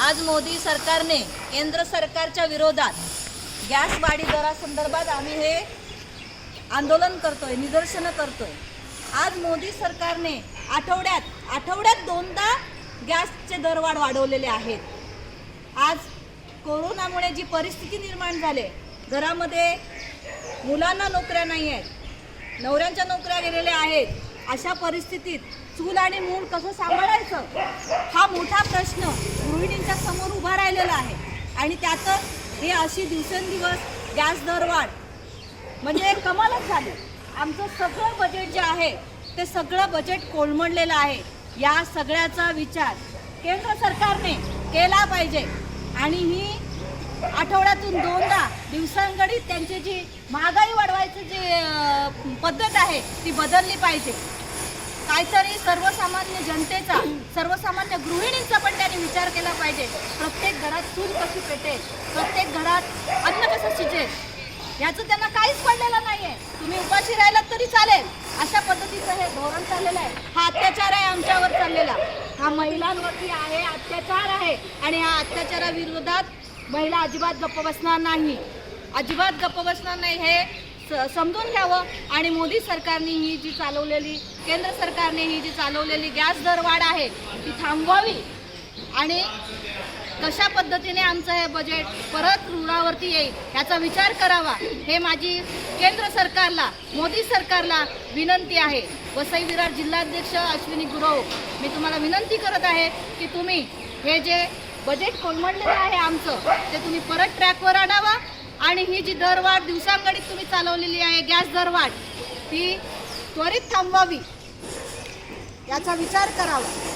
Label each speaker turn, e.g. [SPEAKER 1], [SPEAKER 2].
[SPEAKER 1] आज मोदी सरकारने केंद्र सरकारच्या विरोधात गॅस वाढी दरासंदर्भात आम्ही हे आंदोलन करतोय निदर्शनं करतोय. आज मोदी सरकारने आठवड्यात आठवड्यात दोनदा गॅसचे दरवाढ वाढवलेले आहेत. आज कोरोनामुळे जी परिस्थिती निर्माण झाली घरामध्ये मुलांना नोकऱ्या नाही आहेत नवऱ्यांच्या नोकऱ्या गेलेल्या आहेत अशा परिस्थितीत चूल आणि मूल कसं सांभाळायचं? हा मोठा प्रश्न गृहिणींच्या समोर उभा राहिलेला आहे. आणि त्यातच हे अशी दिवसेंदिवस गॅस दरवाढ. म्हणजे कमालच झाली. आमचं सगळं बजेट जे आहे ते सगळं बजेट कोलमडलेलं आहे. या सगळ्याचा विचार केंद्र सरकारने केला पाहिजे. आणि ही आठवड्यातून दोनदा दिवसांगडीत त्यांची जी महागाई वाढवायची जी पद्धत आहे ती बदलली पाहिजे. काहीतरी सर्वसामान्य जनतेचा सर्वसामान्य गृहिणींचा पण त्यांनी विचार केला पाहिजे. प्रत्येक घरात चूल कशी पेटेल प्रत्येक घरात अन्न कसं शिजेल याचं त्यांना काहीच पडलेलं नाहीये. तुम्ही उपाशी राहिलात तरी चालेल. अशा पद्धतीचं हे धोरण चाललेलं आहे. हा अत्याचार आहे आमच्यावर चाललेला. हा महिलांवरती आहे अत्याचार आहे. आणि हा अत्याचाराविरोधात महिला अजिबात गप्प बसणार नाही. अजिबात गप्प बसणार नाही हे स- समजून घ्यावं. आणि मोदी सरकारने ही जी चालवलेली केंद्र सरकारने ही जी चालवलेली गॅस दरवाढ आहे ती थांबवावी. आणि कशा पद्धतीने आमचं हे बजेट परत रुळावरती येईल याचा विचार करावा हे माझी केंद्र सरकारला मोदी सरकारला विनंती आहे. वसई विरार जिल्हाध्यक्ष अश्विनी गुरव मी तुम्हाला विनंती करत आहे की तुम्ही हे जे बजेट कोलमडलेलं आहे आमचं ते तुम्ही परत ट्रॅकवर आणावा. आणि ही जी दरवाढ दिवसांगणित तुम्ही चालवलेली आहे गॅस दरवाढ ती त्वरित थांबवावी. याचा विचार करावा.